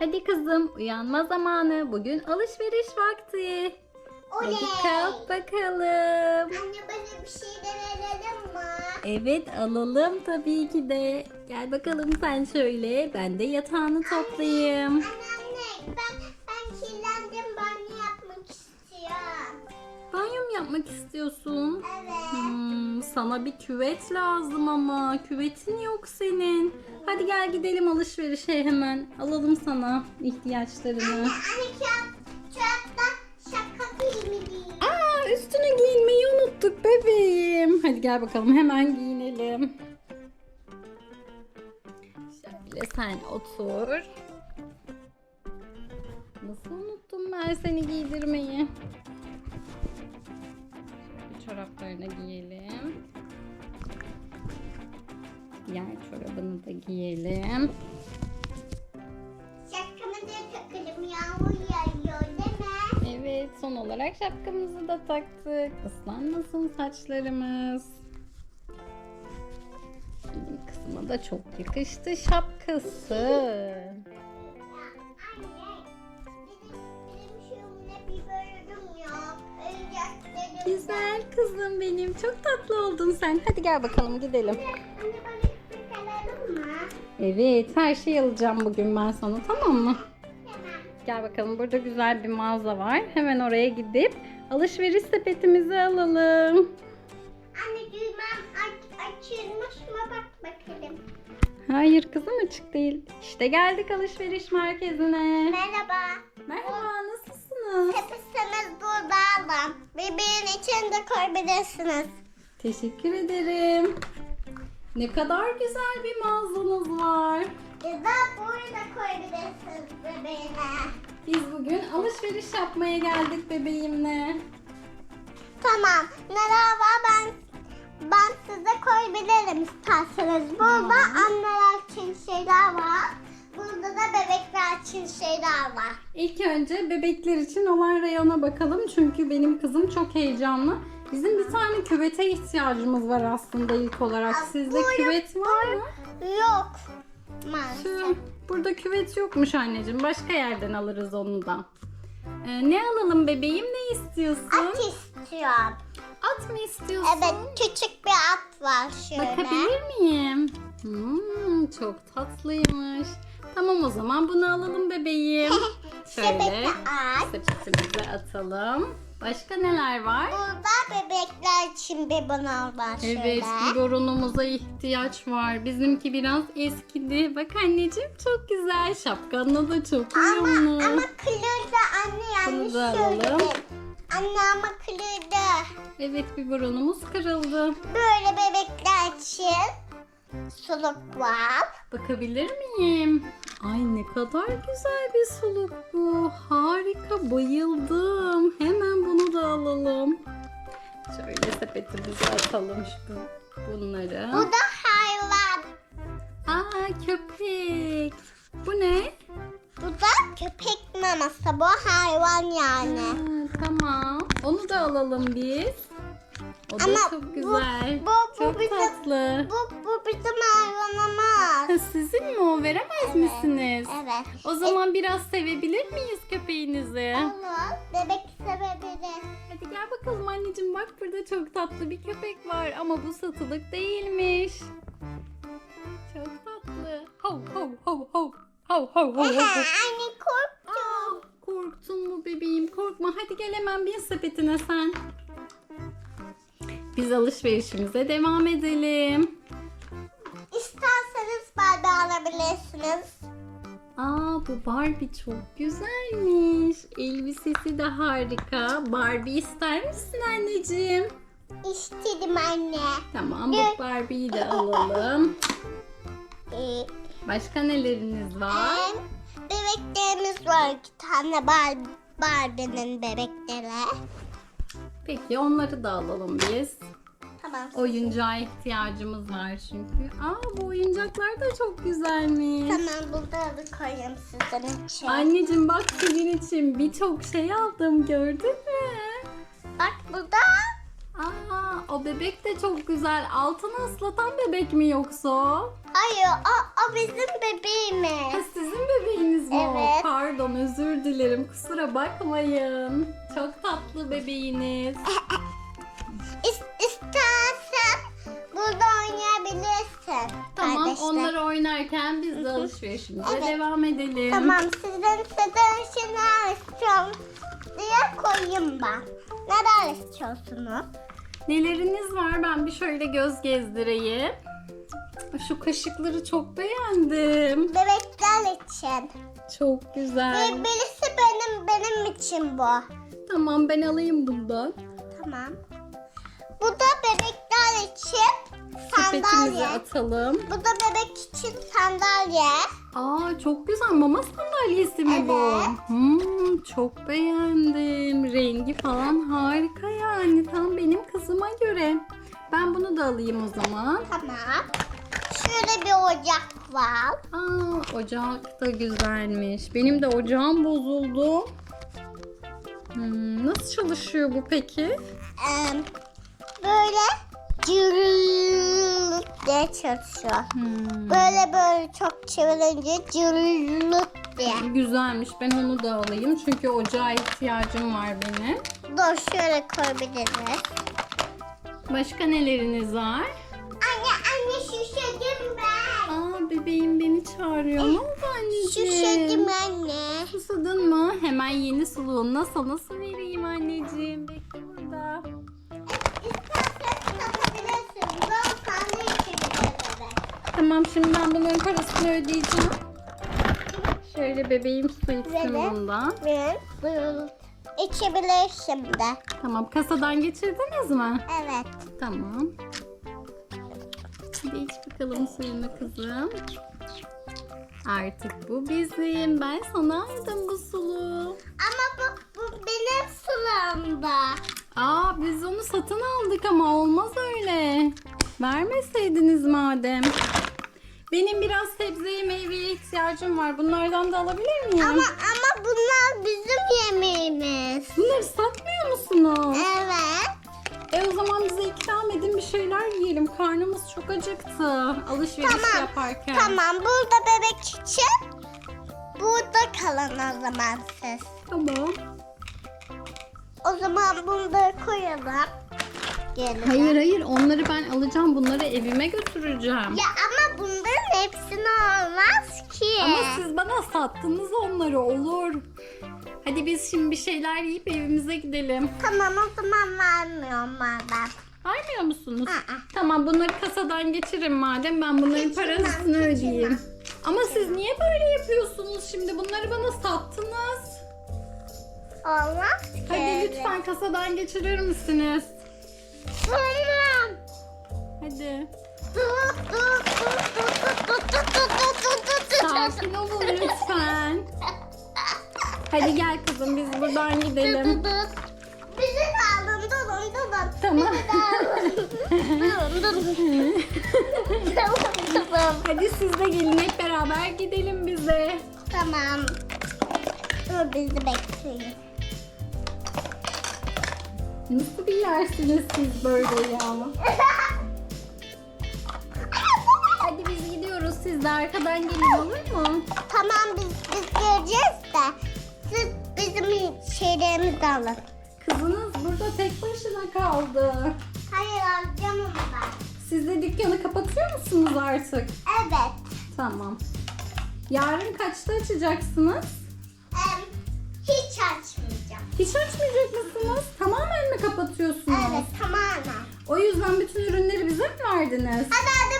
Hadi kızım uyanma zamanı. Bugün alışveriş vakti. Oley. Hadi kalk bakalım. Anne bana bir şeyler alalım mı? Evet alalım tabii ki de. Gel bakalım sen şöyle. Ben de yatağını toplayayım. Anne anne ben, ben kirlendim banyo yapmak istiyorum. Banyo mu yapmak istiyorsun? Evet. Sana bir küvet lazım ama. Küvetin yok senin. Hadi gel gidelim alışverişe hemen. Alalım sana ihtiyaçlarını. Anne kağıt, kağıtta şaka filmi değil. Aa üstünü giyinmeyi unuttuk bebeğim. Hadi gel bakalım hemen giyinelim. Şöyle sen otur. Nasıl unuttum ben seni giydirmeyi? Şöyle çoraplarını giyelim. Diğer çorabını da giyelim. Şapkamı da takarım yağmur yağıyor değil mi? Evet son olarak şapkamızı da taktık. Islanmasın saçlarımız. Benim kızıma da çok yakıştı şapkası. Güzel kızım benim. Çok tatlı oldun sen. Hadi gel bakalım gidelim. Evet her şeyi alacağım bugün ben sana tamam mı? Gel bakalım burada güzel bir mağaza var. Hemen oraya gidip alışveriş sepetimizi alalım. Anne düğmem aç, açılmış mı bak bakalım. Hayır kızım açık değil. İşte geldik alışveriş merkezine. Merhaba. Merhaba nasılsınız? Hepsiniz burada alın. Bebeğin içinde koyabilirsiniz. Teşekkür ederim. Ne kadar güzel bir mağazanız var. Güzel burada koyabilirsiniz bebeğine. Biz bugün alışveriş yapmaya geldik bebeğimle. Tamam. Var ben ben size koyabilirim isterseniz. Burada anneler için şeyler var. Burada da bebekler için şeyler var. İlk önce bebekler için olan reyona bakalım. Çünkü benim kızım çok heyecanlı. Bizim bir tane küvete ihtiyacımız var aslında ilk olarak. Sizde Buyurun, küvet var mı? Yok. Maalesef. Tüh, Burada küvet yokmuş anneciğim. Başka yerden alırız onu da. Ee, ne alalım bebeğim? Ne istiyorsun? At istiyorum. At mı istiyorsun? Evet küçük bir at var şöyle. Bakabilir miyim? Hmm, çok tatlıymış. Tamam o zaman bunu alalım bebeğim. Şöyle Sepete at. sepetimize atalım. Başka neler var? Burada bebekler için biberon var şöyle. Evet, biberonumuza ihtiyaç var. Bizimki biraz eskidi. Bak anneciğim çok güzel. Şapkanla da çok Ama, uyumlu. ama kırıldı anne yanlış Bunu da alalım. söyledin. Anne ama kırıldı. Evet, biberonumuz kırıldı. Böyle bebekler için suluk var. Bakabilir miyim? Ay ne kadar güzel bir suluk bu. Harika, bayıldım. Hemen bunu da alalım. Şöyle sepetimize atalım şu bunları. Bu da hayvan. Aa köpek. Bu ne? Bu da köpek maması. Bu hayvan yani. Ha, tamam. Onu da alalım biz. O da Ama çok bu- güzel. bu- bu çok bizim- tatlı. Bu, bu bizim hayvanımız. Ha, sizin mi o? Veremez misiniz? Evet. O zaman biraz sevebilir miyiz köpeğinizi? Olur. Bebek sebebilir. Hadi gel bakalım anneciğim bak burada çok tatlı bir köpek var ama bu satılık değilmiş. Çok tatlı. Hav hav hav hav. Hav hav hav hav. Anne korktum. Aa, korktun mu bebeğim? Korkma. Hadi gel hemen bin sepetine sen. Biz alışverişimize devam edelim. Barbie alabilirsiniz. Aa bu Barbie çok güzelmiş. Elbisesi de harika. Barbie ister misin anneciğim? İstedim anne. Tamam bu Barbie'yi de alalım. Başka neleriniz var? bebeklerimiz var. iki tane Barbie, Barbie'nin bebekleri. Peki onları da alalım biz. Tamam. Oyuncağa ihtiyacımız var çünkü. Aa bu oyuncaklar da çok güzelmiş. Tamam burada da koyayım sizin için. Anneciğim bak senin için birçok şey aldım gördün mü? Bak burada. Aa o bebek de çok güzel. Altını ıslatan bebek mi yoksa? Hayır o, o bizim bebeğimiz. Ha, sizin bebeğiniz mi o? Evet. özür dilerim. Kusura bakmayın. Çok tatlı bebeğiniz. Kardeşler. onları oynarken biz de alışverişimize Evet. devam edelim. Tamam sizden sizden şeyler istiyorum diye koyayım ben. Neler istiyorsunuz? Neleriniz var? Ben bir şöyle göz gezdireyim. Şu kaşıkları çok beğendim. Bebekler için. Çok güzel. Ve birisi benim benim için bu. Tamam ben alayım bundan. Tamam. Bu da bebekler için Sepetimize sandalye. atalım. Bu da bebek için sandalye. Aa çok güzel mama sandalyesi mi bu? Evet. Hmm, çok beğendim. Rengi falan harika yani. Tam benim kızıma göre. Ben bunu da alayım o zaman. Tamam. Şöyle bir ocak var. Aa ocak da güzelmiş. Benim de ocağım bozuldu. Hmm, nasıl çalışıyor bu peki? Ee, böyle cırlık diye çalışıyor. Hmm, Böyle böyle çok çevirince cırlık diye. Güzelmiş. Ben onu da alayım. Çünkü ocağa ihtiyacım var benim. Dur şöyle koyabiliriz. Başka neleriniz var? Anne anne şişedim ben. Aa bebeğim beni çağırıyor. Ne oldu anneciğim? Şişedim anne. Susadın mı? Hemen yeni suluğuna sana su vereyim anneciğim. Bekle burada. Tamam şimdi ben bunların parasını ödeyeceğim. Şöyle bebeğim su içsin bundan. Buyurun. Buyurun. İçebilir şimdi. Tamam kasadan geçirdiniz mi? Evet. Tamam. Hadi iç bakalım suyunu kızım. Artık bu bizim. Ben sana aldım bu suluğu. Ama bu, bu benim sulamda. Aa biz onu satın aldık ama olmaz öyle. Vermeseydiniz madem. Benim biraz sebzeye meyveye ihtiyacım var. Bunlardan da alabilir miyim? Ama ama bunlar bizim yemeğimiz. Bunları satmıyor musunuz? Evet. E o zaman bize ikram edin bir şeyler yiyelim. Karnımız çok acıktı. Alışveriş Tamam. yaparken. Tamam burada bebek için burada kalın o zaman siz. Tamam. O zaman bunları koyalım. Gelin. Hayır hayır onları ben alacağım. Bunları evime götüreceğim. Ya ama hepsini olmaz ki. Ama siz bana sattınız onları olur. Hadi biz şimdi bir şeyler yiyip evimize gidelim. Tamam o zaman vermiyorum ben. Vermiyor musunuz? Aa. Tamam bunları kasadan geçirin madem ben bunların Geçirmem, parasını geçirmem. ödeyeyim. Ama siz niye böyle yapıyorsunuz şimdi? Bunları bana sattınız. Olmaz ki. Hadi lütfen kasadan geçirir misiniz? Tamam. Hadi. Dur dur Sakin olun lütfen. Hadi gel kızım biz buradan gidelim. Bizi de alın durun durun. Tamam. Durun durun. tamam tamam. Hadi siz de gelin hep beraber gidelim bize. Tamam. Dur bizi bekleyin. Nasıl bilersiniz siz böyle ya? Siz de arkadan gelin olur mu? tamam biz biz geleceğiz de siz bizim şeylerimizi alın. Kızınız burada tek başına kaldı. Hayır onu ben. Siz de dükkanı kapatıyor musunuz artık? Evet. Tamam. Yarın kaçta açacaksınız? Em, hiç açmayacağım. Hiç açmayacak mısınız? Tamamen mi kapatıyorsunuz? Evet tamamen. O yüzden bütün ürünleri bize mi verdiniz? Hadi hadi